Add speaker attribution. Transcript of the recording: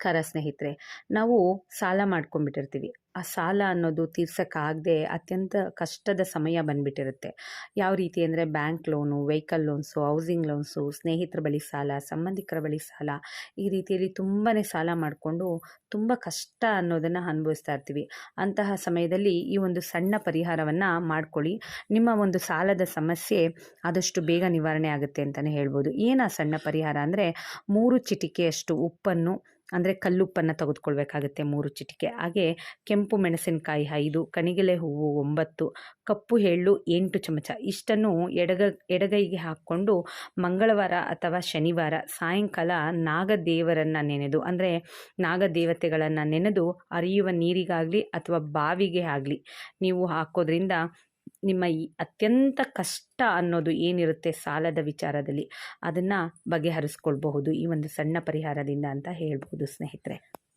Speaker 1: ನಮಸ್ಕಾರ ಸ್ನೇಹಿತರೆ, ನಾವು ಸಾಲ ಮಾಡ್ಕೊಂಡ್ಬಿಟ್ಟಿರ್ತೀವಿ. ಆ ಸಾಲ ಅನ್ನೋದು ತೀರ್ಸೋಕ್ಕಾಗದೆ ಅತ್ಯಂತ ಕಷ್ಟದ ಸಮಯ ಬಂದ್ಬಿಟ್ಟಿರುತ್ತೆ. ಯಾವ ರೀತಿ ಅಂದರೆ bank loan, vehicle loans, housing loans, ಸ್ನೇಹಿತರ ಬಳಿ ಸಾಲ, ಸಂಬಂಧಿಕರ ಬಳಿ ಸಾಲ, ಈ ರೀತಿಯಲ್ಲಿ ತುಂಬಾ ಸಾಲ ಮಾಡಿಕೊಂಡು ತುಂಬ ಕಷ್ಟ ಅನ್ನೋದನ್ನು ಅನುಭವಿಸ್ತಾ ಇರ್ತೀವಿ. ಅಂತಹ ಸಮಯದಲ್ಲಿ ಈ ಒಂದು ಸಣ್ಣ ಪರಿಹಾರವನ್ನು ಮಾಡ್ಕೊಳ್ಳಿ. ನಿಮ್ಮ ಒಂದು ಸಾಲದ ಸಮಸ್ಯೆ ಆದಷ್ಟು ಬೇಗ ನಿವಾರಣೆ ಆಗುತ್ತೆ ಅಂತಲೇ ಹೇಳ್ಬೋದು. ಏನು ಆ ಸಣ್ಣ ಪರಿಹಾರ ಅಂದರೆ ಮೂರು ಚಿಟಿಕೆಯಷ್ಟು ಉಪ್ಪನ್ನು ಅಂದರೆ ಕಲ್ಲುಪ್ಪನ್ನು ತೆಗೆದುಕೊಳ್ಬೇಕಾಗುತ್ತೆ ಮೂರು ಚಿಟಿಕೆ. ಹಾಗೆ ಕೆಂಪು ಮೆಣಸಿನಕಾಯಿ ಐದು, ಕಣಿಗೆಲೆ ಹೂವು ಒಂಬತ್ತು, ಕಪ್ಪು ಎಳ್ಳು ಎಂಟು ಚಮಚ. ಇಷ್ಟನ್ನು ಎಡಗ, ಎಡಗೈಗೆ ಹಾಕ್ಕೊಂಡು ಮಂಗಳವಾರ ಅಥವಾ ಶನಿವಾರ ಸಾಯಂಕಾಲ ನಾಗದೇವರನ್ನು ನೆನೆದು, ಅಂದರೆ ನಾಗದೇವತೆಗಳನ್ನು ನೆನೆದು ಹರಿಯುವ ನೀರಿಗಾಗಲಿ ಅಥವಾ ಬಾವಿಗೆ ಆಗಲಿ, ನೀವು ಹಾಕೋದ್ರಿಂದ ನಿಮ್ಮ ಈ ಅತ್ಯಂತ ಕಷ್ಟ ಅನ್ನೋದು ಏನಿರುತ್ತೆ ಸಾಲದ ವಿಚಾರದಲ್ಲಿ ಅದನ್ನು ಬಗೆಹರಿಸ್ಕೊಳ್ಬಹುದು. ಈ ಒಂದು ಸಣ್ಣ ಪರಿಹಾರದಿಂದ ಅಂತ ಹೇಳ್ಬೋದು ಸ್ನೇಹಿತರೆ.